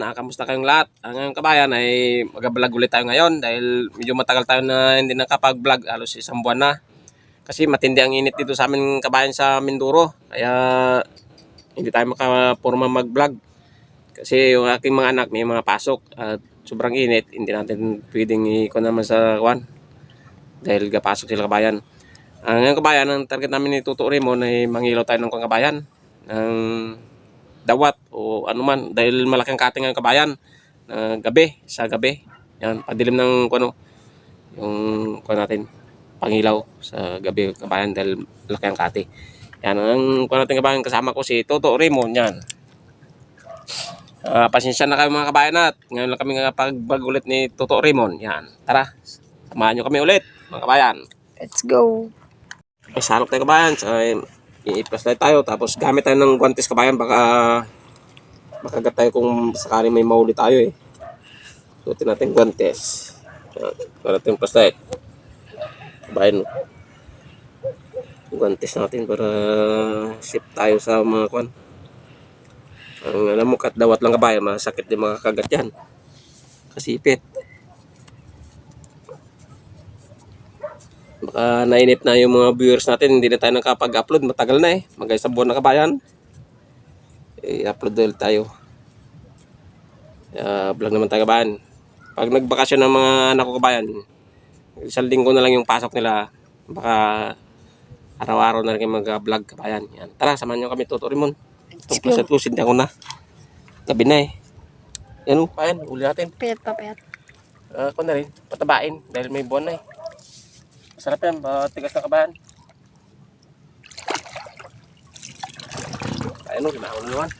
kabayan. Ah, kamusta kayong lahat? Ang ngayon kabayan ay mag-vlog ulit tayo ngayon dahil medyo matagal tayo na hindi nakapag-vlog halos isang buwan na. Kasi matindi ang init dito sa amin kabayan sa Mindoro. Kaya hindi tayo makapurma mag-vlog. Kasi yung aking mga anak may mga pasok at sobrang init. Hindi natin pwedeng iko naman sa kwan. Dahil gapasok sila kabayan. Ang ngayon kabayan, ang target namin ni Tuto Raymond ay mangilaw tayo ng kabayan. Ng dawat o ano man dahil malaking kating ang kabayan na gabi sa gabi. Yan padilim ng kuno yung kuno natin pangilaw sa gabi kabayan dahil laki ang kati. Yan ang kuno natin kabayan kasama ko si Toto Raymond yan. Ah, pasensya na kayo mga kabayan at ngayon lang kami pagbag ulit ni Toto Raymond. Yan tara samahan nyo kami ulit mga kabayan. Let's go. ay salok tayo kabayan so iiplas tayo tayo. Tapos gamit tayo ng guantes kabayan baka makagat tayo kung sakali may mahuli tayo eh. Suotin natin guantes Yan, para natin plastic kabayan. Guantes natin para safe tayo sa mga kwan. Ang alam mo kat dawat lang kabayan masakit din makakagat yan. Kasipit Baka nainip na yung mga viewers natin, hindi na tayo nakapag-upload. Matagal na eh. Mag isang buwan na kabayan. I-upload ulit tayo. Uh, vlog naman tayo kabayan. Pag nagbakasyon ng mga anak ko kabayan, isang linggo na lang yung pasok nila. Baka araw-araw na rin mag-vlog kabayan. Yan. Tara, samahan nyo kami, Toto Rimon. Itong pasat ko, sindi ako na. Gabi na eh. Yan o, kabayan, uli natin. Pet pa pet. Uh, ako na rin, patabain dahil may buwan na eh. Masarap yan, tigas na kabahan. Ayun o, ginaon na naman.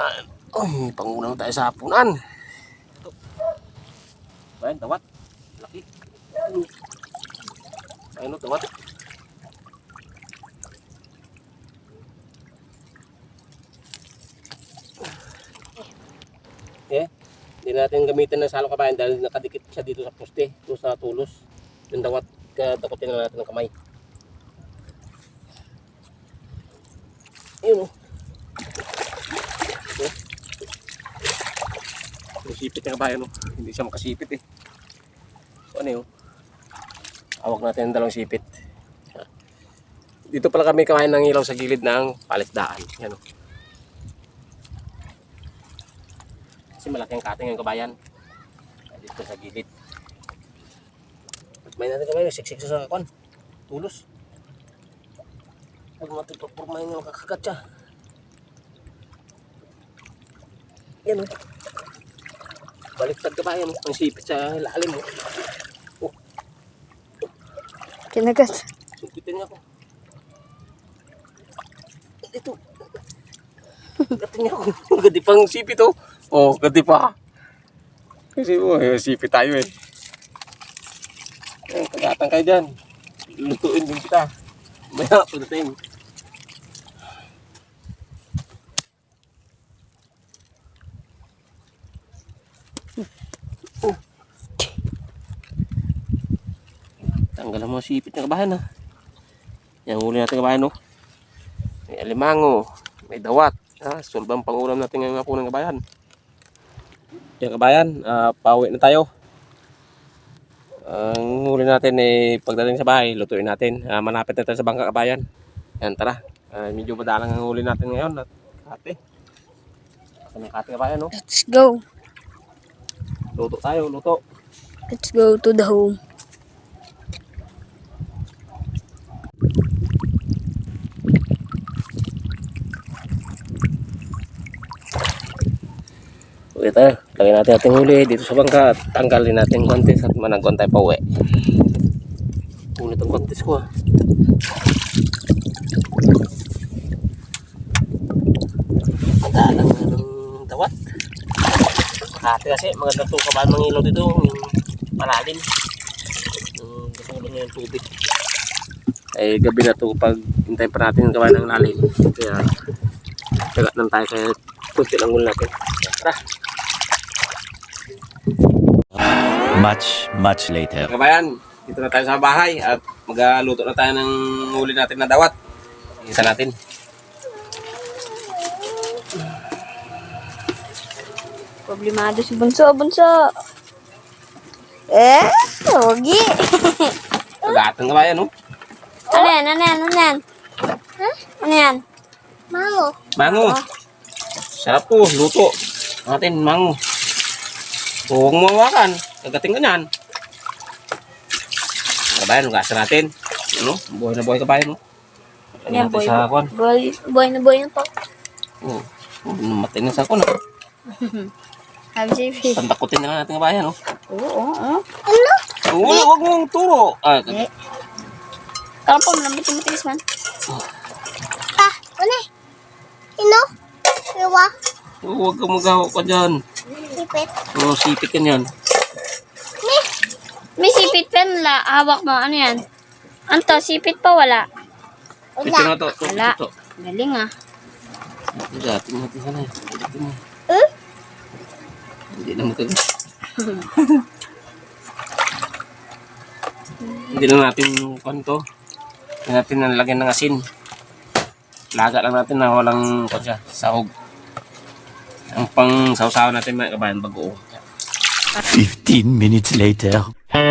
Ah, Ay, pangulang tayo sa hapunan. Ito. Ayun, tawat. Laki. Ayun o, tawat. Eh, hindi natin gamitin ng salo kabayan dahil nakadikit siya dito sa poste, dito sa tulos. Yung dawat, katakutin na natin ng kamay. Yun o. Oh. Yung sipit ng kabayan. Hindi siya makasipit eh. So, ano yun? Awak natin ang dalawang sipit. Dito pala kami kamain ng ilaw sa gilid ng palisdaan. Yan o. Kasi malaking kating yung kabayan. Dito sa gilid. May natin kabayan, siksik sa kon. Tulos. Huwag natin pagpurmahin yung kakagat siya. Yan o. Baliktad kabayan o. Ang sipit sa lalim o. Kinagat. Sukitin niya ako. Ito. Gatin niya ako. Gadi pang sipit oh. Oh, gadi pa. Kasi mo, oh, sipit tayo eh. Eh, kagatan kayo dyan. Lutuin din kita. Maya, pagdating. Oh. Tanggalan mo ang sipit ng kabahan ha. Yan huli natin kabahan no. May alimango, may dawat. Ha, sulbang pangulam natin ngayong hapunan kabayan. Yan kabayan, ah, pauwi na tayo. Ang huli natin ay pagdating sa bahay, lutuin natin. Ah, malapit na tayo sa bangka kabayan. Yan tara. Ah, medyo madalang ang huli natin ngayon at kate. Saan ang kate kabayan no? Let's go. Luto tayo, luto. Let's go to the home. Uwi tayo. Lagyan natin ating huli dito sa bangka at tanggalin natin kontes at managwan tayo pa uwi. Ulit ang kontes ko ah. Madalang ng dawat. Makati kasi maganda to kabaan ng ilaw dito. Yung malalim. Yung katulong yung tubig. Ay gabi na to pag hintayin pa natin gawa ng lalim. Kaya taga lang tayo kaya kunti lang muna natin. Tara! Much, much later. Kabayan, dito na tayo sa bahay at magluto na tayo ng huli natin na dawat. Isa natin. Problemado si Bunso, Bunso. Eh, pogi. Lahat ng kabayan, no? ano yan, ano yan, ano yan? Huh? Ano yan? Mango. Mango. Sarap po, luto. Natin, mango. Huwag mo hawakan. Kagating ka niyan. Kabayan, gasa natin. Ano? Buhay na buhay kabayan, no? Ano yan, Natin boy? Sa. Boy, boy na boy na to. Oh, oh, namatay na sa kwan, no? Happy safe. Pantakutin na lang natin kabayan, no? Oo, oo, oo. Oo, huwag mong turo. Ah, Eh. Kala po, malambot yung matigas man. Ah, ano? Ino? Iwa? huwag kang maghahok ka dyan. Ipit? Oo, sipit ka niyan. Sipit pa la. Hawak mo, ano yan? Anto, sipit pa wala. Ito na to. Wala. Galing ah. Ito, tingnan natin sana. Ito mo. Eh? Hindi na matagal. Hindi na natin kung to. Hindi natin nalagyan ng asin. Laga lang natin na walang siya, sahog. Ang pang sausawa natin mga kabayan bagoong. 15 minutes later. Kabayan,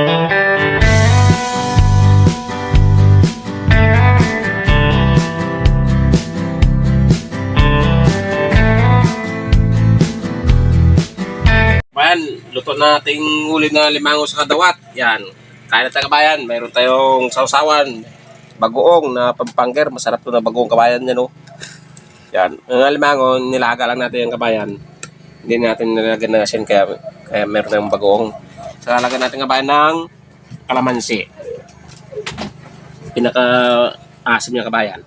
luto na ating huli na limango sa kadawat. Yan. Kaya na tayo kabayan. Mayroon tayong sausawan. Bagoong na pampangger. Masarap to na bagoong kabayan yan, no? Yan. Ang limango, nilaga lang natin yung kabayan. Hindi natin nilagyan ng asin kaya, kaya meron tayong bagoong. Saka lagyan natin kabayan ng kalamansi. Pinaka asim niya kabayan.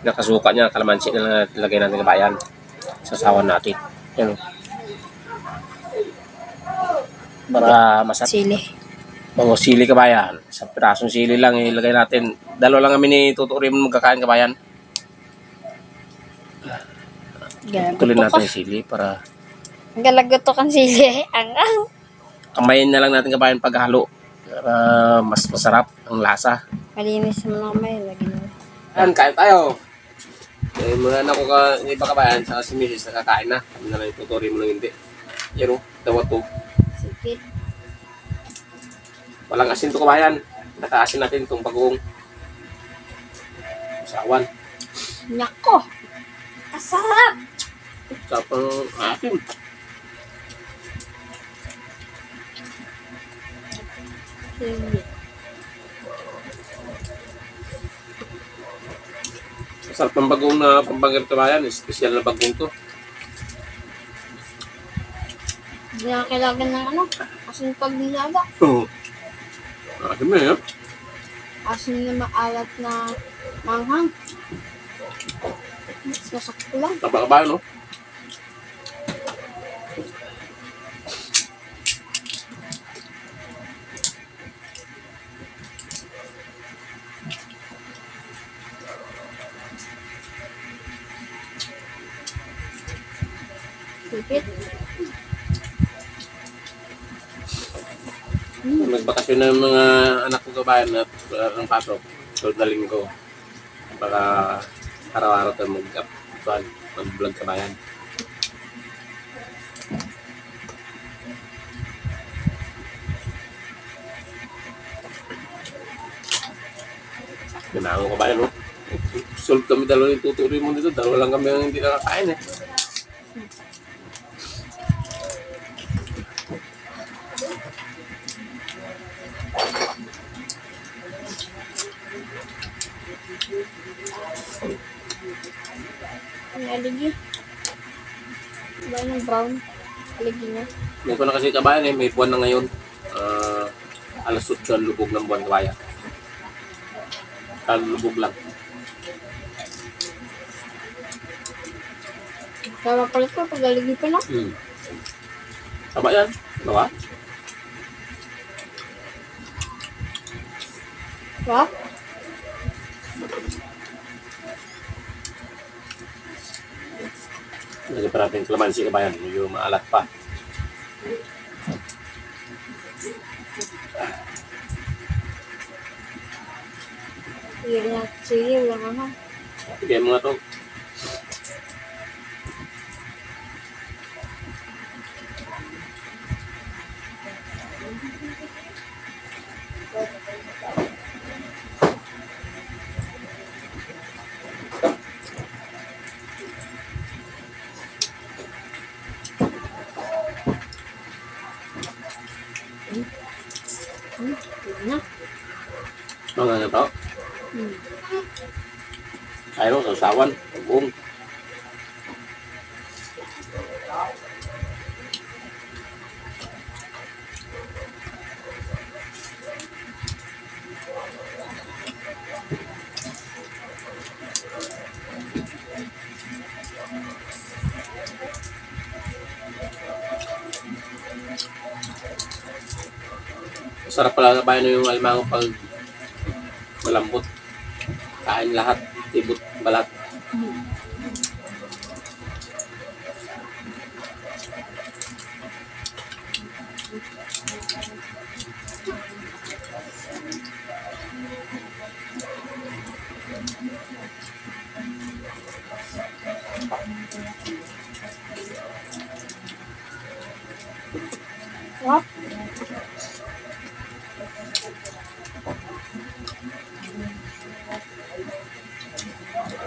Pinakasuka niya, kalamansi na lang lagay natin kabayan. Sasawan natin. Yan, para masarap. Sili. Mga sili kabayan. Sa pirasong sili lang ilagay natin. Dalawa lang kami ni Tuturim magkakain kabayan. Tulin natin yung sili para Galagot to kang sili. Ang ang. Kamayin na lang natin kabayan paghalo. Para mas masarap ang lasa. Malinis naman ako may. Lagi na. Yan, kain tayo. Eh, mga anak ko ka, yung iba kabayan, saka si Mrs. nakakain na. Kami na lang yung Tuturim mo lang hindi. Yan o, dawat to. Sipit. Walang asin to kabayan. Nakaasin natin itong bagong sawan. Nako. Kasarap. Sa pang Sili. Masarap ng bagong na pambagir kabayan. Espesyal na bagong to. Hindi na kailangan ng ano. Asin pag nilaga. Oo. Asin mo yun. Asin na maalat na manghang. Mas masakto lang. Taba kabayan, no? Sipit. Nagbakasyon na yung mga anak ko kabayan at uh, ang pasok. So, daling ko. Baka araw-araw tayo mag-up. Mag-vlog kabayan. Pinango ka ba no? Solve kami dalawa yung tutuloy mo dito. Dalawa lang kami ang hindi nakakain eh. Aligi. Ba yung brown? Aligi niya. May ko na kasi kabayan eh, may buwan na ngayon. Ah, alas 8 ang lubog ng buwan kabayan. Kalubog lang. Kaya palit ko pag aligi pa na. Hmm. Tama yan. Ano ka? Diba? Lagi pa natin kalamansi kabayan. Medyo maalat pa. Sige na. Sige, wala ka na. Sige mga to. Na. Ayaw, sausawan. Buong. Sarap pala kabayan yung alimango pag malambot. Kain lahat, tibot, balat.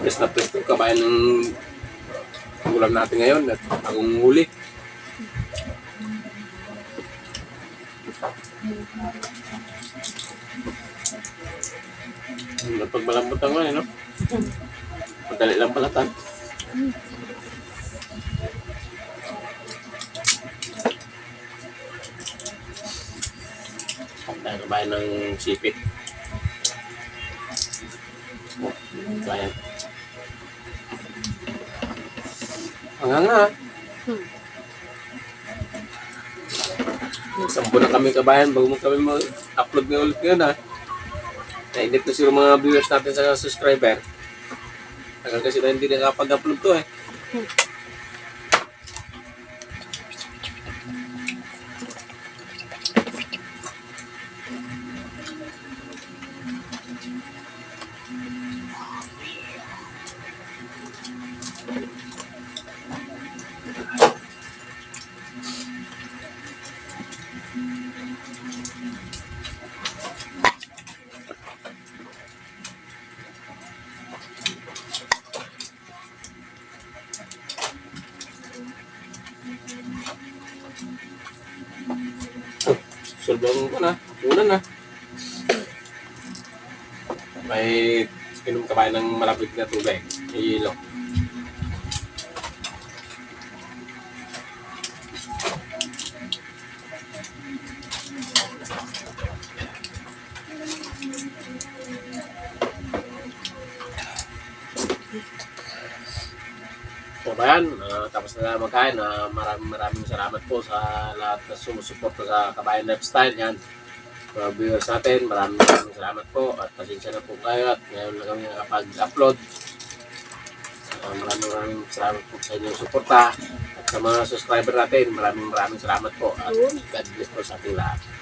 Yes na presto kabayan ng ulam natin ngayon at bagong huli. Pag malambot ang ano, madali lang balatan. Tayo kabayan ng sipit. Oh, Kabayan. Hanggang nga. Sampo na kami kabayan bago mo kami mag-upload na ulit ngayon ha. Nainit na sila mga viewers natin sa subscriber. Tagal kasi na hindi nakapag-upload to eh. Sulbong ko na. Una na. May inom ka ba ng malapit na tubig? Ilo. So ba yan, Ah, tapos na na magkain. Uh, maraming maraming salamat po sa lahat na sumusuporta sa Kabayan Lifestyle. Yan. Mga viewers natin, maraming maraming salamat po. At pasensya na po kayo at ngayon lang kami nakapag-upload. Ah, maraming maraming salamat po sa inyong suporta. At sa mga subscriber natin, maraming maraming salamat po. At God bless po sa ating lahat.